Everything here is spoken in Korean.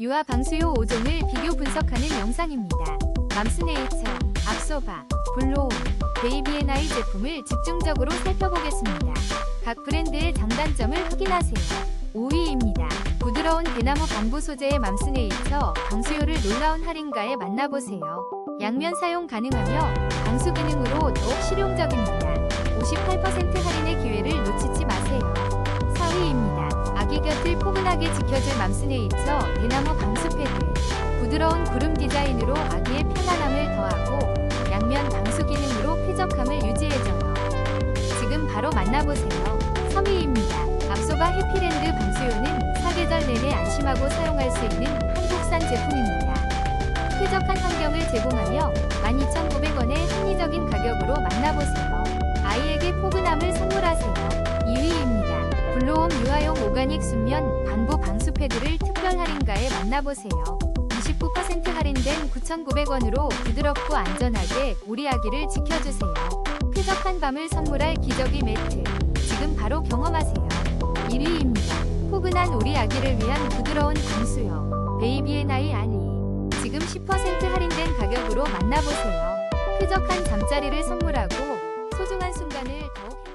유아 방수요 5종을 비교 분석하는 영상입니다. 맘스네이처, 압소바, 블로우, 베이비앤아이 제품을 집중적으로 살펴보겠습니다. 각 브랜드의 장단점을 확인하세요. 5위입니다. 부드러운 대나무 반부 소재의 맘스네이처 방수요를 놀라운 할인가에 만나보세요. 양면 사용 가능하며 방수 기능으로 더욱 실용적입니다. 58% 할인의 기회 포근하게 지켜줄 맘스네이처 대나무 방수 패드. 부드러운 구름 디자인으로 아기의 편안함을 더하고 양면 방수 기능으로 쾌적함을 유지해줘요. 지금 바로 만나보세요. 3위입니다. 앞소바 해피랜드 방수요는 사계절 내내 안심하고 사용할 수 있는 한국산 제품입니다. 쾌적한 환경을 제공하며 12,900원의 합리적인 가격으로 만나보세요. 아이에게 포근함을 선물하세요. 2위입니다. 블로홈 유아용 오가닉 순면 반부 방수 패드를 특별 할인가에 만나보세요. 29% 할인된 9,900원으로 부드럽고 안전하게 우리 아기를 지켜주세요. 쾌적한 밤을 선물할 기저귀 매트. 지금 바로 경험하세요. 1위입니다. 포근한 우리 아기를 위한 부드러운 방수요. 베이비앤아이 아니. 지금 10% 할인된 가격으로 만나보세요. 쾌적한 잠자리를 선물하고 소중한 순간을 더욱